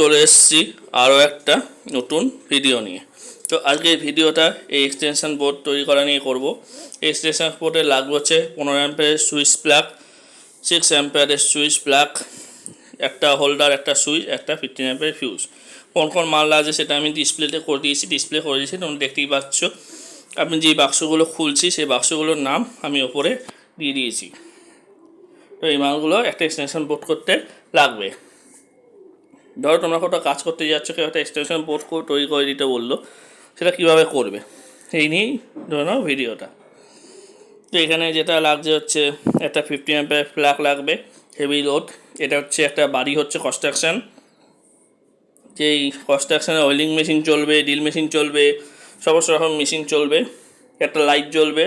চলে এসেছি আরও একটা নতুন ভিডিও নিয়ে। তো আজকে ভিডিওটা এই এক্সটেনশন বোর্ড তৈরি করা নিয়ে করব। এই এক্সটেনশন বোর্ডে লাগবে হচ্ছে পনেরো অ্যাম্পের সুইচ প্লাগ সিক্স অ্যাম্পেয়ারের সুইচ প্লাগ একটা হোল্ডার একটা সুইচ একটা ফিফটিন অ্যাম্পের ফিউজ কোন কোন মাল লাগছে সেটা আমি ডিসপ্লেতে করে দিয়েছি ডিসপ্লে করে দিয়েছি, তোমরা দেখতেই পাচ্ছ। আমি যেই বাক্সগুলো খুলছি সেই বাক্সগুলোর নাম আমি ওপরে দিয়ে দিয়েছি। তো এই মালগুলো একটা এক্সটেনশন বোর্ড করতে লাগবে। ধরো তোমরা কোথাও কাজ করতে যাচ্ছ, কেউ একটা এক্সটেনশন বোর্ড তৈরি করে দিতে বলল, সেটা কীভাবে করবে? এই নিয়েই ধরে নাও ভিডিওটা। তো এখানে যেটা লাগছে হচ্ছে, একটা ফিফটি অ্যাম্পের প্লাগ লাগবে হেভি লোড এটা হচ্ছে একটা বাড়ি হচ্ছে কনস্ট্রাকশান যেই কনস্ট্রাকশানে ওয়েলিং মেশিন চলবে ড্রিল মেশিন চলবে, সমস্ত রকম মেশিন চলবে, একটা লাইট জ্বলবে,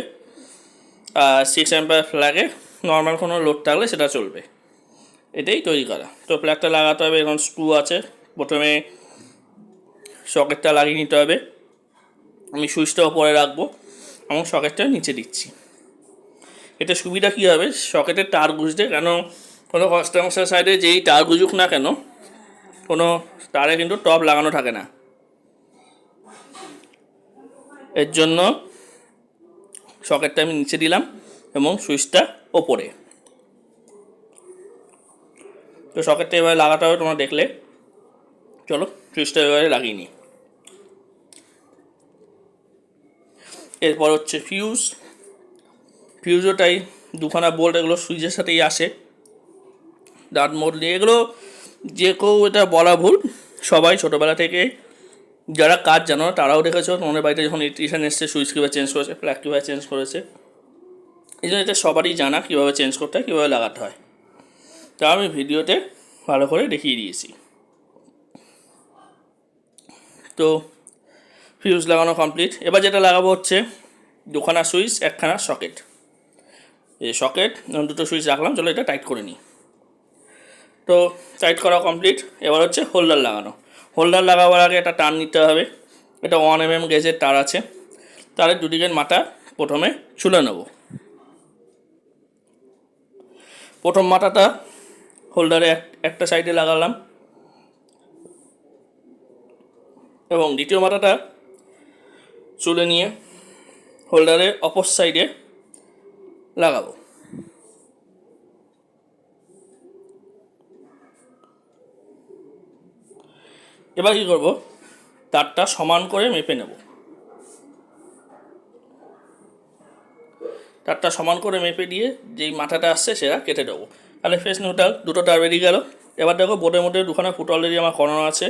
আর সিক্স অ্যাম্পার ফ্ল্যাগে নর্মাল কোনো লোড থাকলে সেটা চলবে। এটাই তৈরি করা। তো প্লাগটা লাগাতে হবে, এখন স্ক্রু আছে। প্রথমে সকেটটা লাগিয়ে নিতে হবে। আমি সুইচটা ওপরে রাখব এবং সকেটটা নিচে দিচ্ছি। এটা সুবিধা কী হবে? সকেটের তার গুঁজতে কেন কোনো কনস্ট্রাকশন সাইডে যেই তার গুজুক না কেন, কোনো তারে কিন্তু টপ লাগানো থাকে না। এর জন্য সকেটটা আমি নিচে দিলাম এবং সুইচটা ওপরে তো সকেটটা এবারে লাগাতে হবে তোমরা দেখলে। চলো, সুইচটা এবারে লাগিয়ে নিই। এরপর হচ্ছে ফিউজ ফিউজোটাই দুখানা বোল্ট এগুলো সুইচের সাথেই আসে। ডাট মোড দিয়ে এগুলো যে কেউ এটা বলা ভুল। সবাই ছোটোবেলা থেকে যারা কাজ জানো না তারাও দেখেছ। তোমাদের বাড়িতে যখন ইলেকট্রিশিয়ান এসছে, সুইচ কীভাবে চেঞ্জ করেছে প্লাগ কীভাবে চেঞ্জ করেছে। এই জন্য এটা সবারই জানা কীভাবে চেঞ্জ করতে হয়, কীভাবে লাগাতে হয়। তা আমি ভিডিওতে ভালো করে দেখিয়ে দিয়েছি। তো ফিউজ লাগানো কমপ্লিট এবার যেটা লাগাবো হচ্ছে দুখানা সুইচ, একখানা সকেট এই সকেট দুটো সুইচ রাখলাম, চলো এটা টাইট করে নিই। তো টাইট করা কমপ্লিট এবার হচ্ছে হোল্ডার লাগানো। হোল্ডার লাগাবার আগে একটা টান নিতে হবে। এটা ওয়ান এম এম গেজের তার আছে। তারের দুদিকের মাথা প্রথমে ছুলে নেব। প্রথম মাথাটা হোল্ডারে এক, একটা সাইডে লাগালাম। এবং দ্বিতীয় মাথাটা চুলে নিয়ে হোল্ডারের অপর সাইডে লাগাবো। এবার কী করব? তারটা সমান করে মেপে নেব। তারটা সমান করে মেপে দিয়ে যেই মাথাটা আসছে সেটা কেটে দেবো। তাহলে ফেস নিউট্রাল দুটো তার বেরিয়ে গেল। এবার দেখো বোর্ডের মধ্যে দুখানা ফুটো অলরেডি আমার করানো আছে।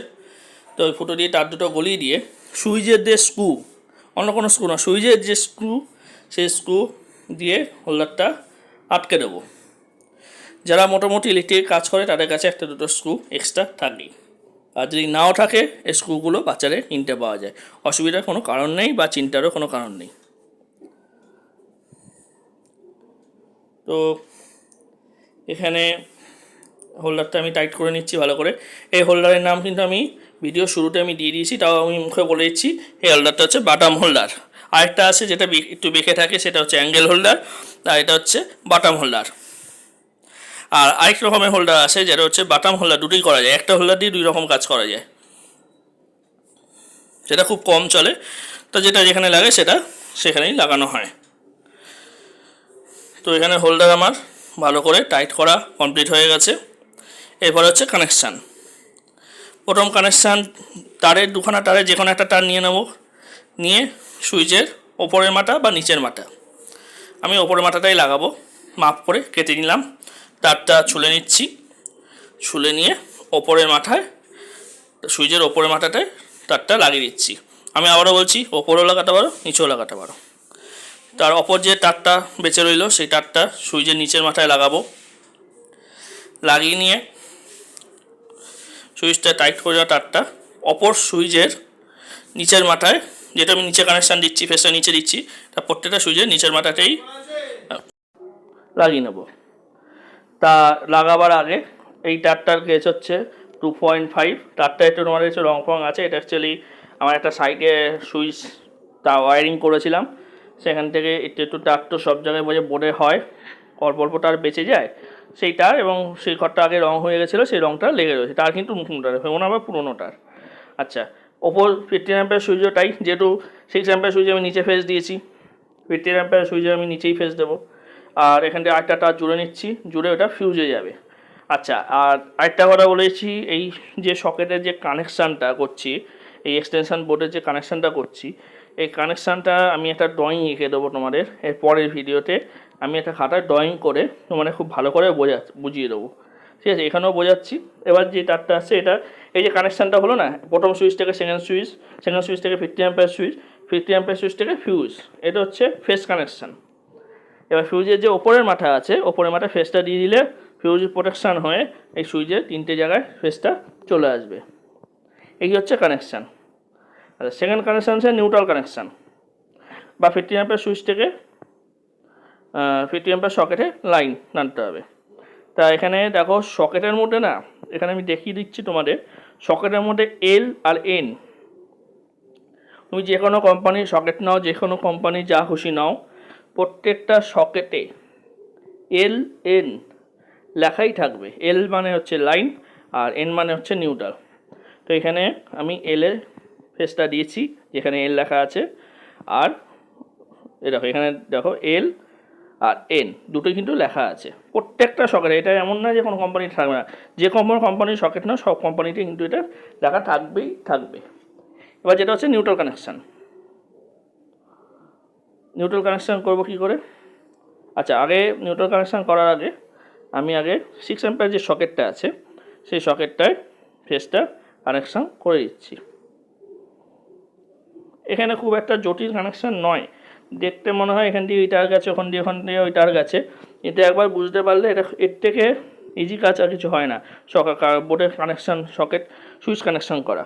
তো ওই ফুটো দিয়ে তার দুটো গলিয়ে দিয়ে সুইচের যে স্ক্রু অন্য কোনো স্ক্রু না সুইচের যে স্ক্রু সেই স্ক্রু দিয়ে হোল্ডারটা আটকে দেবো। যারা মোটামুটি ইলেকট্রিক কাজ করে, তাদের কাছে একটা দুটো স্ক্রু এক্সট্রা থাকেই আর যদি নাও থাকে, এই স্ক্রুগুলো বাচ্চাদের কিনতে পাওয়া যায়। অসুবিধার কোনো কারণ নেই বা চিন্তারও কোনো কারণ নেই। তো এখানে হোল্ডারটা আমি টাইট করে নিচ্ছি ভালো করে। এই হোল্ডারের নাম কিন্তু আমি ভিডিও শুরুতে আমি দিয়ে দিয়েছি, তাও আমি মুখে বলে দিচ্ছি, এই হোল্ডারটা হচ্ছে বাটাম হোল্ডার আরেকটা আছে যেটা একটু বেঁকে থাকে, সেটা হচ্ছে অ্যাঙ্গেল হোল্ডার আর এটা হচ্ছে বাটাম হোল্ডার আর আরেক রকমের হোল্ডার আছে, যেটা হচ্ছে বাটাম হোল্ডার দুটোই করা যায়। একটা হোল্ডার দিয়ে দুই রকম কাজ করা যায়। সেটা খুব কম চলে। তো যেটা যেখানে লাগে সেটা সেখানেই লাগানো হয়। তো এখানে হোল্ডার আমার ভালো করে টাইট করা কমপ্লিট হয়ে গেছে। এরপর হচ্ছে কানেকশান। প্রথম কানেকশান তারের দুখানা তারে যে কোনো একটা তার নিয়ে নেব। নিয়ে সুইচের ওপরের মাথা বা নিচের মাথা। আমি ওপরের মাথাটাই লাগাবো। মাপ করে কেটে নিলাম। তারটা ছুলে নিচ্ছি। ছুলে নিয়ে ওপরের মাথায়, সুইচের ওপরের মাথাটায় তারটা লাগিয়ে দিচ্ছি। আমি আবারও বলছি, ওপরেও লাগাতে পারো, নিচেও লাগাতে পারো। তার অপর যে তারটা বেঁচে রইল, সেই তারটা সুইচের নিচের মাথায় লাগাবো। লাগিয়ে নিয়ে সুইচটা টাইট করে দেওয়া তারটা অপর সুইচের নিচের মাথায়, যেটা আমি নিচে কানেকশান দিচ্ছি ফেসটা নিচে দিচ্ছি তার প্রত্যেকটা সুইচের নিচের মাথাতেই লাগিয়ে নেব। তা লাগাবার আগে এই তারটার গেজ হচ্ছে টু পয়েন্ট ফাইভ তারটা একটু তোমাদের হচ্ছে রং ফং আছে, এটা অ্যাকচুয়ালি আমার একটা সাইডে সুইচ তা ওয়ারিং করেছিলাম। সেখান থেকে একটু একটু তার তো সব জায়গায় বোঝে বোর্ডে হয়, অল্প অল্প তার বেঁচে যায়। সেইটার এবং সেই ঘরটা আগে রং হয়ে গেছিল, সেই রংটা লেগে রয়েছে। তার কিন্তু নতুনটার ওনার আবার পুরোনোটার আচ্ছা ওপর ফিফটিন অ্যাম্পের সুইচটাই যেহেতু সিক্স অ্যাম্পের সুইচ আমি নিচে ফেস দিয়েছি ফিফটি অ্যাম্পের সুইচে আমি নিচেই ফেস দেবো। আর এখান থেকে আরেকটা তার জুড়ে নিচ্ছি, জুড়ে ওটা ফিউজে যাবে। আচ্ছা আর আরেকটা কথা বলেছি, এই যে সকেটের যে কানেকশানটা করছি, এই এক্সটেনশান বোর্ডের যে কানেকশানটা করছি এই কানেকশানটা আমি একটা ড্রয়িং এঁকে দেবো তোমাদের। এর পরের ভিডিওতে আমি একটা খাতায় ড্রয়িং করে তোমাদের খুব ভালো করে বোঝা বুঝিয়ে দেবো। ঠিক আছে, এখানেও বোঝাচ্ছি। এবার যে তারটা আছে, এটা এই যে কানেকশানটা হলো না, প্রথম সুইচ থেকে সেকেন্ড সুইচ সেকেন্ড সুইচ থেকে ফিফটি অ্যাম্পের সুইচ ফিফটি অ্যাম্পের সুইচ থেকে ফিউজ এটা হচ্ছে ফেস কানেকশান এবার ফিউজের যে ওপরের মাথা আছে, ওপরের মাথা ফেসটা দিয়ে দিলে ফিউজ প্রোটেকশান হয়ে এই সুইচের তিনটে জায়গায় ফেসটা চলে আসবে। এই হচ্ছে কানেকশান আচ্ছা সেকেন্ড কানেকশান হচ্ছে নিউট্রাল কানেকশান বা ফিফটি অ্যাম্পের সুইচ থেকে ফিফটি অ্যাম্পের সকেটে লাইন টানতে হবে। তা এখানে দেখো সকেটের মধ্যে না, এখানে আমি দেখিয়ে দিচ্ছি তোমাদের সকেটের মধ্যে এল আর এন তুমি যে কোনো কোম্পানির সকেট নাও, যে কোনো কোম্পানি যা খুশি নাও, প্রত্যেকটা সকেটে এল এন লেখাই থাকবে। এল মানে হচ্ছে লাইন আর এন মানে হচ্ছে নিউট্রাল তো এখানে আমি এল এর ফেসটা দিয়েছি, যেখানে এল লেখা আছে। আর এ দেখো, এখানে দেখো এল আর এন দুটোই কিন্তু লেখা আছে। প্রত্যেকটা সকেটে এটা এমন না যে কোনো কোম্পানি থাকবে না। যে কোনো কোম্পানির সকেট না, সব কোম্পানিতে কিন্তু এটা লেখা থাকবেই থাকবে। এবার যেটা হচ্ছে নিউট্রাল কানেকশান নিউট্রাল কানেকশান করব কী করে? আচ্ছা আগে নিউট্রাল কানেকশান করার আগে আমি আগে সিক্স অ্যাম্পের যে সকেটটা আছে, সেই সকেটটায় ফেসটা কানেকশান করে দিচ্ছি। এখানে খুব একটা জটিল কানেকশান নয়। দেখতে মনে হয় এখান দিয়ে ওই ওইটার গেছে ওখান দিয়ে ওখান দিয়ে ওই ওইটার গেছে এটা একবার বুঝতে পারলে এটা এর থেকে ইজি কাজ আর কিছু হয় না। সকা বোর্ডের কানেকশান সকেট সুইচ কানেকশান করা।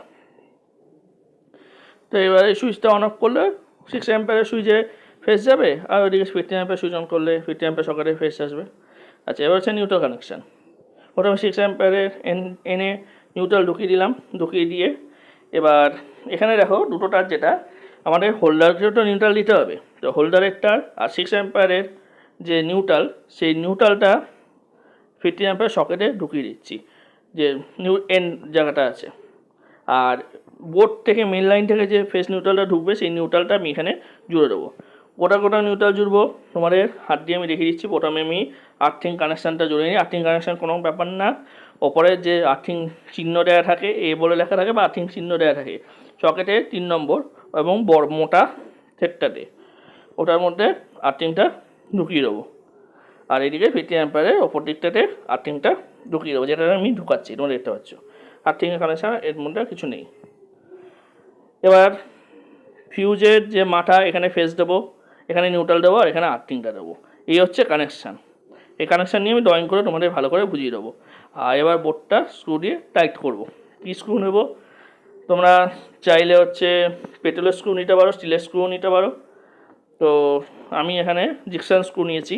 তো এবারে সুইচটা অন অফ করলে সিক্স অ্যাম্পের সুইচে ফেস যাবে, আর ওইদিকে ফিফটি অ্যাম্পের সুইচ অন করলে ফিফটি অ্যাম্পের সকেটে ফেস আসবে। আচ্ছা এবার হচ্ছে নিউট্রাল কানেকশান প্রথমে সিক্স অ্যাম্পেয়ারের এন এনে নিউট্রাল ঢুকিয়ে দিলাম। ঢুকিয়ে দিয়ে এবার এখানে দেখো দুটো তার যেটা, আমাদের হোল্ডারকেও তো নিউট্রাল দিতে হবে। তো হোল্ডারের তার আর সিক্স অ্যাম্পায়ারের যে নিউট্রাল সেই নিউট্রালটা ফিফটি অ্যাম্পায়ার সকেটে ঢুকিয়ে দিচ্ছি, যে নিউ এন জায়গাটা আছে। আর বোর্ড থেকে মেন লাইন থেকে যে ফেস নিউট্রালটা ঢুকবে, সেই নিউট্রালটা আমি এখানে জুড়ে দেবো। গোটা গোটা নিউট্রাল জুড়বো, তোমাদের হাত দিয়ে আমি দেখিয়ে দিচ্ছি। প্রথমে আমি আর্থিং কানেকশানটা জুড়ে নিই। আর্থিং কানেকশান কোনো ব্যাপার না। ওপরে যে আর্থিং চিহ্ন দেওয়া থাকে, এ বলে লেখা থাকে বা আর্থিং চিহ্ন দেওয়া থাকে। সকেটে তিন নম্বর এবং বড় মোটা সেটটাতে ওটার মধ্যে আর্থিংটা ঢুকিয়ে দেবো। আর এদিকে ফিফটি অ্যাম্পায়ারের ওপর দিকটাতে আর্থিংটা ঢুকিয়ে দেবো যেটা আমি ঢুকাচ্ছি, তোমরা দেখতে পাচ্ছ। আর্থিংয়ের কানেকশান, এর মধ্যে কিছু নেই। এবার ফিউজের যে মাথা, এখানে ফেস দেবো, এখানে নিউট্রাল দেবো, আর এখানে আর্থিংটা দেবো। এই হচ্ছে কানেকশান। এই কানেকশান নিয়ে আমি ড্রয়িং করে তোমাদের ভালো করে বুঝিয়ে দেবো। আর এবার বোর্ডটা স্ক্রু দিয়ে টাইট করব। কী স্ক্রু নেব? তোমরা চাইলে হচ্ছে পেট্রোলের স্ক্রু নিতে পারো স্টিলের স্ক্রু নিতে পারো। তো আমি এখানে জিকসান স্ক্রু নিয়েছি।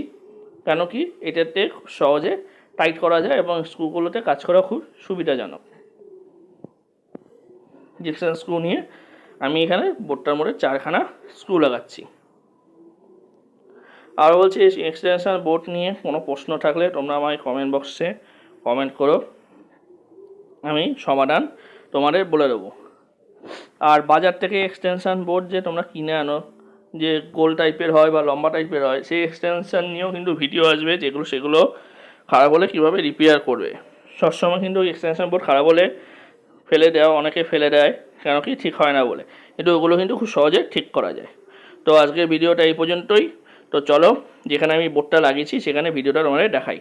কেন কি? এটাতে সহজে টাইট করা যায় এবং স্ক্রুগুলোতে কাজ করা খুব সুবিধাজনক। জিকসান স্ক্রু নিয়ে আমি এখানে বোর্ডটার মধ্যে চারখানা স্ক্রু লাগাচ্ছি। আর বলছি এক্সটেনশন বোর্ড নিয়ে কোনো প্রশ্ন থাকলে তোমরা আমায় কমেন্ট বক্সে কমেন্ট করো। আমি সমাধান তোমাদের বলে দেবো। আর বাজার থেকে এক্সটেনশান বোর্ড যে তোমরা কিনে আনো, যে গোল টাইপের হয় বা লম্বা টাইপের হয়, সেই এক্সটেনশান নিয়েও কিন্তু ভিডিও আসবে, যেগুলো সেগুলো খারাপ হলে কীভাবে রিপেয়ার করবে। সবসময় কিন্তু এক্সটেনশান বোর্ড খারাপ হলে ফেলে দেওয়া, অনেকে ফেলে দেয়, কেন কি ঠিক হয় না বলে। কিন্তু ওগুলো কিন্তু খুব সহজে ঠিক করা যায়। তো আজকের ভিডিওটা এই পর্যন্তই। তো চলো যেখানে আমি বোর্ডটা লাগিয়েছি সেখানে ভিডিওটা তোমাদের দেখাই।